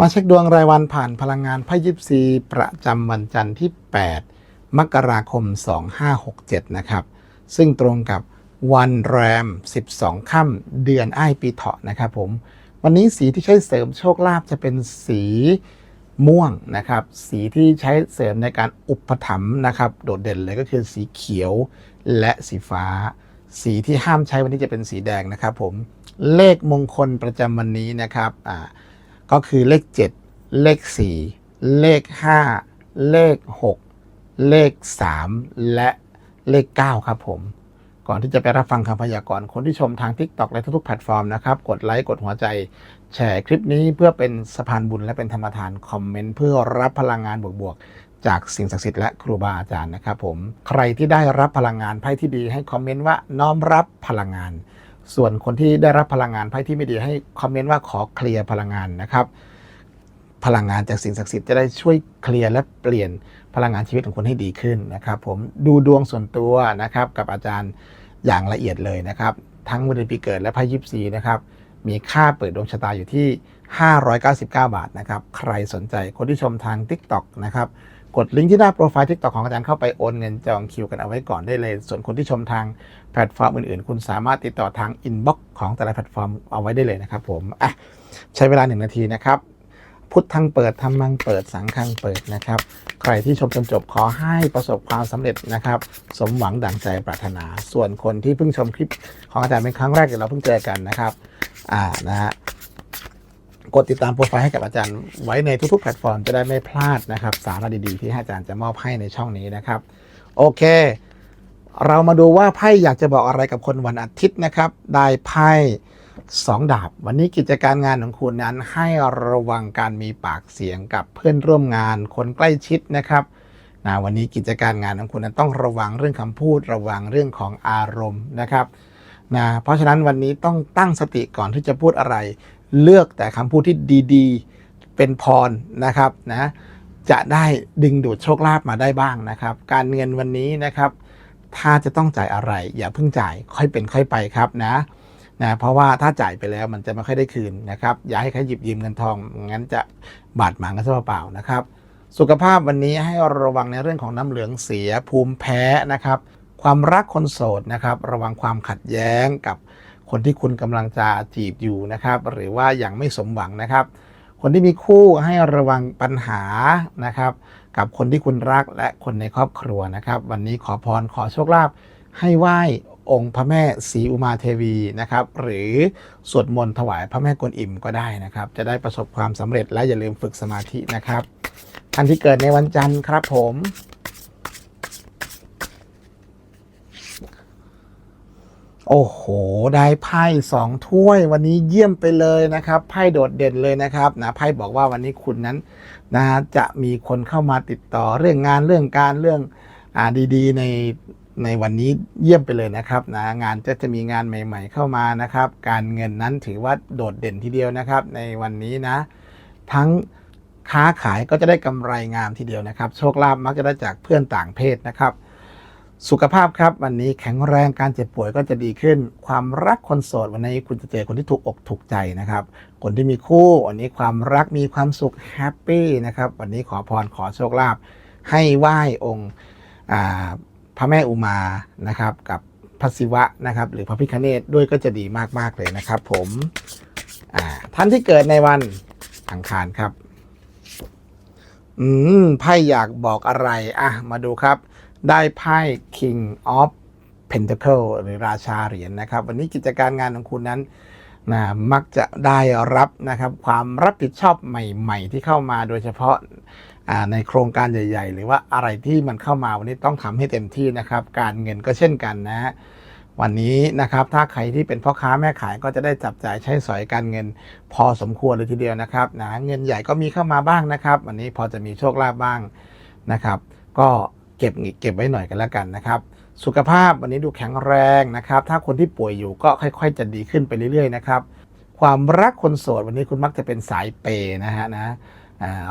มาเช็คดวงรายวันผ่านพลังงานไพ่ยิปซีประจำวันจันทร์ที่ 8 มกราคม 2567 นะครับ ซึ่งตรงกับวันแรม 12 ค่ำเดือนอ้ายปีเถาะนะครับผม วันนี้สีที่ใช้เสริมโชคลาภจะเป็นสีม่วงนะครับ สีที่ใช้เสริมในการอุปถัมภ์นะครับ โดดเด่นเลยก็คือสีเขียวและสีฟ้า สีที่ห้ามใช้วันนี้จะเป็นสีแดงนะครับผม เลขมงคลประจำวันนี้นะครับอ่า ก็คือเลข 7 เลข 4 เลข 5 เลข 6 เลข 3 และเลข 9 ครับผม ก่อนที่จะไปรับฟังคำพยากรณ์คนที่ชมทาง TikTok และทุกๆแพลตฟอร์มนะครับ กดไลค์ กดหัวใจ แชร์คลิปนี้เพื่อเป็นสะพานบุญและเป็นธรรมทานคอมเมนต์เพื่อรับพลังงานบวกๆ จากสิ่งศักดิ์สิทธิ์และครูบาอาจารย์นะครับผม ใครที่ได้รับพลังงานไพ่ที่ดีให้คอมเมนต์ว่าน้อมรับพลังงาน ส่วนคนที่ได้รับพลังงานไพ่ที่ไม่ดีให้คอมเมนต์ว่าขอเคลียร์พลังงานนะครับ พลังงานจากสิ่งศักดิ์สิทธิ์จะได้ช่วยเคลียร์และเปลี่ยนพลังงานชีวิตของคนให้ดีขึ้นนะครับ ผมดูดวงส่วนตัวนะครับกับอาจารย์อย่างละเอียดเลยนะครับ ทั้งวันเดือนปีเกิดและไพ่ยิปซีนะครับมีค่าเปิดดวงชะตาอยู่ที่ 599 บาทนะครับ ใครสนใจคนที่ชมทาง TikTok นะครับ กดลิงก์ที่หน้าโปรไฟล์ TikTok ของอาจารย์เข้าไปโอนเงินจองคิวกันเอาไว้ก่อนได้เลย ส่วนคนที่ชมทางแพลตฟอร์มอื่นๆ คุณสามารถติดต่อทางอินบ็อกซ์ของแต่ละแพลตฟอร์มเอาไว้ได้เลยนะครับผมอะใช้เวลาหนึ่งนาทีนะครับพุทธังเปิดธรรมังเปิดสังฆังเปิดนะครับ ใครที่ชมจนจบขอให้ประสบความสำเร็จนะครับ สมหวังดังใจปรารถนา ส่วนคนที่เพิ่งชมคลิปของอาจารย์เป็นครั้งแรกเดี๋ยวเราเพิ่งเจอกันนะครับ อ่านะฮะ กดติดตามโปรไฟล์ให้กับอาจารย์ไว้ในทุกๆแพลตฟอร์มจะได้ไม่พลาดนะครับ สาระดีๆที่อาจารย์จะมอบให้ในช่องนี้นะครับ โอเค เรามาดูว่าไพ่อยากจะบอกอะไรกับคนวันอาทิตย์นะครับ ได้ไพ่สองดาบ วันนี้กิจการงานของคุณนั้นให้ระวังการมีปากเสียงกับเพื่อนร่วมงานคนใกล้ชิดนะครับนะวันนี้กิจการงานของคุณนั้นต้องระวังเรื่องคำพูด ระวังเรื่องของอารมณ์นะครับนะเพราะฉะนั้นวันนี้ต้องตั้งสติก่อนที่จะพูดอะไร เลือกแต่คำพูดที่ดีๆ เป็นพรนะครับนะจะได้ดึงดูดโชคลาภมาได้บ้างนะครับ การเงินวันนี้นะครับ ถ้าจะต้องจ่ายอะไร อย่าเพิ่งจ่ายค่อยเป็นค่อยไปครับนะนะเพราะว่าถ้าจ่ายไปแล้วมันจะไม่ค่อยได้คืนนะครับ อย่าให้ใครหยิบยืมเงินทองงั้นจะบาดหมางกันซะเปล่าๆนะครับ สุขภาพวันนี้ให้ระวังในเรื่องของน้ำเหลืองเสียภูมิแพ้นะครับ ความรักคนโสดนะครับ ระวังความขัดแย้งกับ คนที่คุณกำลังจะจีบอยู่นะครับ หรือว่ายังไม่สมหวังนะครับ คนที่มีคู่ให้ระวังปัญหานะครับ กับคนที่คุณรักและคนในครอบครัวนะครับ วันนี้ขอพรขอโชคลาภให้ไหว้องค์พระแม่ศรีอุมาเทวีนะครับ หรือสวดมนต์ถวายพระแม่กวนอิมก็ได้นะครับ จะได้ประสบความสำเร็จและอย่าลืมฝึกสมาธินะครับท่านที่เกิดในวันจันทร์ครับผม โอ้โห ได้ไพ่สองถ้วยวันนี้เยี่ยมไปเลยนะครับ ไพ่โดดเด่นเลยนะครับนะไพ่บอกว่าวันนี้คุณนั้นนะจะมีคนเข้ามาติดต่อเรื่องงานเรื่องการเรื่องอ่าดีๆ ในในวันนี้เยี่ยมไปเลยนะครับนะงานจะจะมีงานใหม่ ๆ เข้ามานะครับ การเงินนั้นถือว่าโดดเด่นทีเดียวนะครับ ในวันนี้นะ ทั้งค้าขายก็จะได้กำไรงามทีเดียวนะครับ โชคลาภมักจะได้จากเพื่อนต่างเพศนะครับ สุขภาพครับ วันนี้แข็งแรงการเจ็บป่วยก็จะดีขึ้น ความรักคนโสดวันนี้คุณจะเจอคนที่ถูกอกถูกใจนะครับ คนที่มีคู่วันนี้ความรักมีความสุขแฮปปี้นะครับวันนี้ขอพรขอโชคลาภให้ไหว้องค์พระแม่อุมานะครับ กับพระศิวะนะครับ หรือพระพิฆเนศด้วยก็จะดีมากๆเลยนะครับ ผมท่านที่เกิดในวันอังคารครับ อืมไพ่อยากบอกอะไร อะ มาดูครับ ได้ไพ่ King of Pentacle หรือราชาเหรียญนะครับ วันนี้กิจการงานของคุณนั้นนะมักจะได้รับนะครับความรับผิดชอบใหม่ ๆ ที่เข้ามาโดยเฉพาะในโครงการใหญ่ ๆ หรือว่าอะไรที่มันเข้ามาวันนี้ต้องทำให้เต็มที่นะครับ การเงินก็เช่นกันนะฮะวันนี้นะครับถ้าใครที่เป็นพ่อค้าแม่ขายก็จะได้จับจ่ายใช้สอยการเงิน พอสมควรเลยทีเดียวนะครับนะเงินใหญ่ก็มีเข้ามาบ้างนะครับ วันนี้พอจะมีโชคลาภบ้างนะครับ ก็ เก็บเก็บไว้หน่อยกันแล้วกันนะครับ สุขภาพวันนี้ดูแข็งแรงนะครับ ถ้าคนที่ป่วยอยู่ก็ค่อย ๆ จะดีขึ้นไปเรื่อยๆนะครับ ความรักคนโสดวันนี้คุณมักจะเป็นสายเปย์นะฮะนะ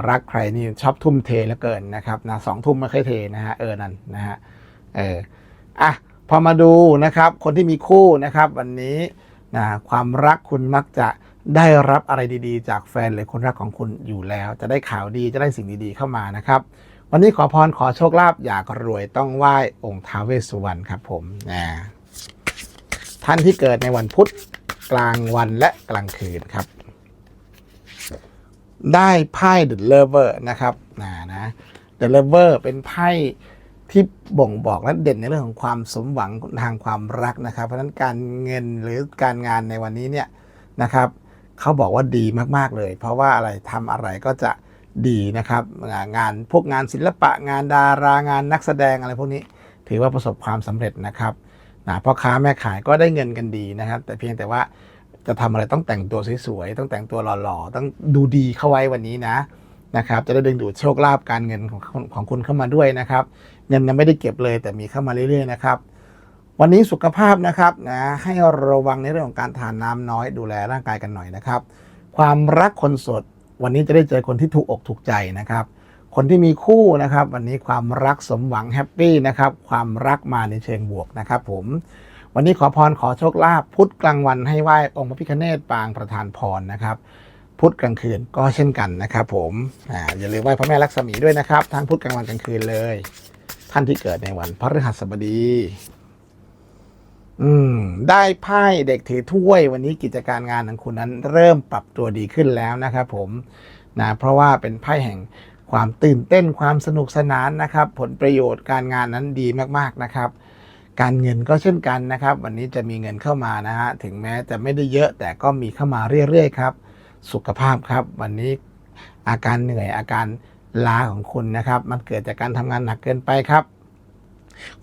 รักใครนี่ชอบทุ่มเทเหลือเกินนะครับนะสองทุ่มไม่ค่อยเทนะฮะเออนั่นนะฮะเอออะพอมาดูนะครับ คนที่มีคู่นะครับ วันนี้นะความรักคุณมักจะได้รับอะไรดีๆ จากแฟนหรือคนรักของคุณอยู่แล้ว จะได้ข่าวดีจะได้สิ่งดีๆเข้ามานะครับ วันนี้ขอพรขอโชคลาภอยากรวยต้องไหว้องค์ท้าวเวสสุวรรณครับผมนะท่านที่เกิดในวันพุธกลางวันและกลางคืนครับ ได้ไพ่ The Lover นะครับนะนะ The Lover เป็นไพ่ที่บ่งบอกและเด่นในเรื่องของความสมหวังทางความรักนะครับ เพราะฉะนั้นการเงินหรือการงานในวันนี้เนี่ยนะครับเขาบอกว่าดีมากๆเลย เพราะว่าอะไรทำอะไรก็จะ ดีนะครับ งานพวกงานศิลปะงานดารางานนักแสดงอะไรพวกนี้ ถือว่าประสบความสำเร็จนะครับนะพ่อค้าแม่ขายก็ได้เงินกันดีนะครับ แต่เพียงแต่ว่าจะทำอะไรต้องแต่งตัวสวยๆต้องแต่งตัวหล่อๆต้องดูดีเข้าไว้วันนี้นะนะครับ จะได้ดึงดูดโชคลาภการเงินของของคุณเข้ามาด้วยนะครับเงินยังไม่ได้เก็บเลยแต่มีเข้ามาเรื่อยๆนะครับวันนี้สุขภาพนะครับนะให้ระวังในเรื่องของการทานน้ำน้อยดูแลร่างกายกันหน่อยนะครับ ความรักคนโสด วันนี้จะได้เจอคนที่ถูกอกถูกใจนะครับ คนที่มีคู่นะครับ วันนี้ความรักสมหวังแฮปปี้นะครับ ความรักมาในเชิงบวกนะครับ ผมวันนี้ขอพรขอโชคลาภพุธกลางวันให้ไหว้องค์พระพิฆเนศปางประธานพรนะครับพุธกลางคืนก็เช่นกันนะครับผมออย่าลืมไหว้พระแม่ลักษมีด้วยนะครับ ทั้งพุธกลางวันกลางคืนเลย ท่านที่เกิดในวันพฤหัสบดี อืม ได้ไพ่เด็กถือถ้วยวันนี้กิจการงานของคุณนั้น เริ่มปรับตัวดีขึ้นแล้วนะครับผมนะเพราะว่าเป็นไพ่แห่งความตื่นเต้นความสนุกสนานนะครับ ผลประโยชน์การงานนั้นดีมากๆนะครับ การเงินก็เช่นกันนะครับ วันนี้จะมีเงินเข้ามานะฮะถึงแม้จะไม่ได้เยอะแต่ก็มีเข้ามาเรื่อยๆครับ สุขภาพครับ วันนี้อาการเหนื่อยอาการล้าของคุณนะครับ มันเกิดจากการทำงานหนักเกินไปครับ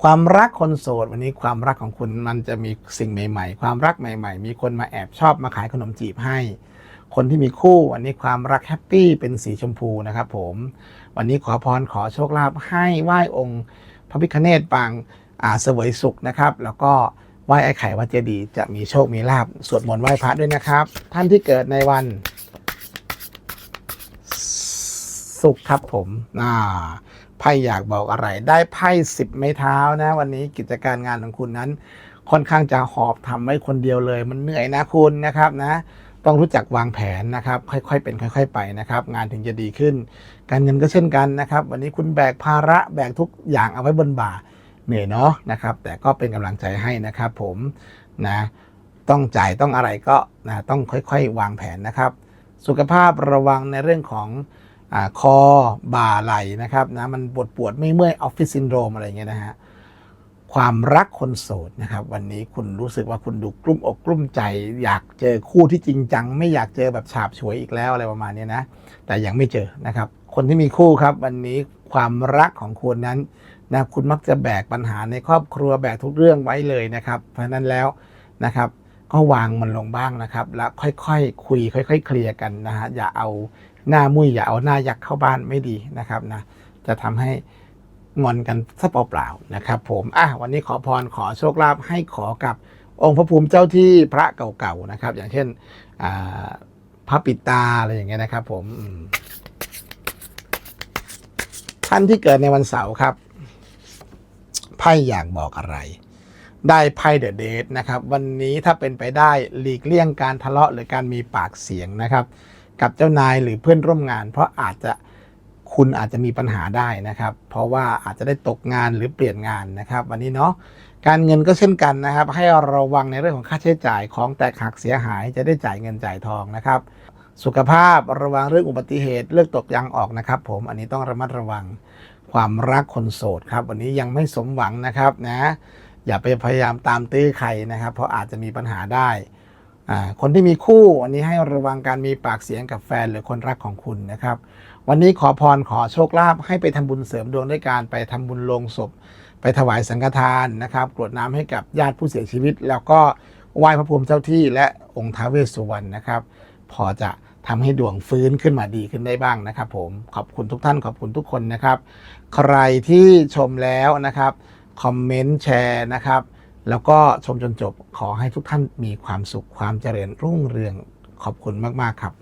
ความรักคนโสดวันนี้ความรักของคุณมันจะมีสิ่งใหม่ ๆ ความรักใหม่ ๆ มีคนมาแอบชอบมาขายขนมจีบให้ คนที่มีคู่วันนี้ความรักแฮปปี้เป็นสีชมพูนะครับผมวันนี้ขอพรขอโชคลาภให้ไหว้องค์ พระพิฆเนศปางอ่าเสวยสุขนะครับ แล้วก็ไหว้ไอ้ไข่วัดเจดีย์จะมีโชคมีลาบสวดมนต์ไหว้พระด้วยนะครับ ท่านที่เกิดในวัน ศุกร์ครับผมอ่าไพ่อยากบอกอะไร ได้ไพ่สิบไม้เท้านะ วันนี้กิจการงานของคุณนั้น ค่อนข้างจะหอบทำไว้คนเดียวเลย มันเหนื่อยนะคุณนะครับนะต้องรู้จักวางแผนนะครับ ค่อยๆเป็นค่อย ๆ ไปนะครับ งานถึงจะดีขึ้น การเงินก็เช่นกันนะครับ วันนี้คุณแบกภาระแบกทุกอย่างเอาไว้บนบ่าเหนื่อยเนาะนะครับ แต่ก็เป็นกำลังใจให้นะครับ ผมนะต้องจ่ายต้องอะไรก็นะต้องค่อยๆ วางแผนนะครับ สุขภาพระวังในเรื่องของ คอบ่าไหลนะครับนะมันปวดปวดไม่เมื่อยออฟฟิศซินโดรมอะไรเงี้ยนะฮะความรักคนโสดนะครับวันนี้คุณรู้สึกว่าคุณดูกลุ้มอกกลุ้มใจ อยากเจอคู่ที่จริงจัง ไม่อยากเจอแบบฉาบฉวยอีกแล้วอะไรประมาณนี้นะ แต่ยังไม่เจอนะครับ คนที่มีคู่ครับวันนี้ความรักของคุณนั้นนะคุณมักจะแบกปัญหาในครอบครัวแบกทุกเรื่องไว้เลยนะครับ เพราะฉะนั้นแล้วนะครับก็วางมันลงบ้างนะครับ แล้วค่อยๆคุย ค่อย ๆ เคลียร์กันนะฮะอย่าเอา หน้ามุ้ยอย่าเอาหน้ายักเข้าบ้านไม่ดีนะครับนะจะทำให้งอนกันซะเปล่าๆนะครับ ผมอะวันนี้ขอพรขอโชคลาภให้ขอกับองค์พระภูมิเจ้าที่พระเก่าๆนะครับ อย่างเช่นพระปิตาอะไรอย่างเงี้ยนะครับ ผมอืมท่านที่เกิดในวันเสาร์ครับไพ่อยากบอกอะไร ได้ไพ่เดอะเดทนะครับ วันนี้ถ้าเป็นไปได้หลีกเลี่ยงการทะเลาะหรือการมีปากเสียงนะครับ กับเจ้านายหรือเพื่อนร่วมงาน เพราะอาจจะคุณอาจจะมีปัญหาได้นะครับ เพราะว่าอาจจะได้ตกงานหรือเปลี่ยนงานนะครับ วันนี้เนาะการเงินก็เช่นกันนะครับ ให้ระวังในเรื่องของค่าใช้จ่ายของแตกหักเสียหายจะได้จ่ายเงินจ่ายทองนะครับ สุขภาพระวังเรื่องอุบัติเหตุเลือกตกยางออกนะครับ ผมอันนี้ต้องระมัดระวังความรักคนโสดครับ วันนี้ยังไม่สมหวังนะครับนะอย่าไปพยายามตามตื้อใครนะครับ เพราะอาจจะมีปัญหาได้ คนที่มีคู่วันนี้ให้ระวังการมีปากเสียงกับแฟนหรือคนรักของคุณนะครับ วันนี้ขอพรขอโชคลาภให้ไปทำบุญเสริมดวงด้วยการไปทำบุญลงศพ ไปถวายสังฆทานนะครับกรวดน้ำให้กับญาติผู้เสียชีวิต แล้วก็ไหว้พระภูมิเจ้าที่และองค์ท้าเวสสุวรรณนะครับ พอจะทำให้ดวงฟื้นขึ้นมาดีขึ้นได้บ้างนะครับ ผมขอบคุณทุกท่านขอบคุณทุกคนนะครับ ใครที่ชมแล้วนะครับคอมเมนต์แชร์นะครับ แล้วก็ชมจนจบขอให้ทุกท่านมีความสุขความเจริญรุ่งเรืองขอบคุณมาก ๆ ครับ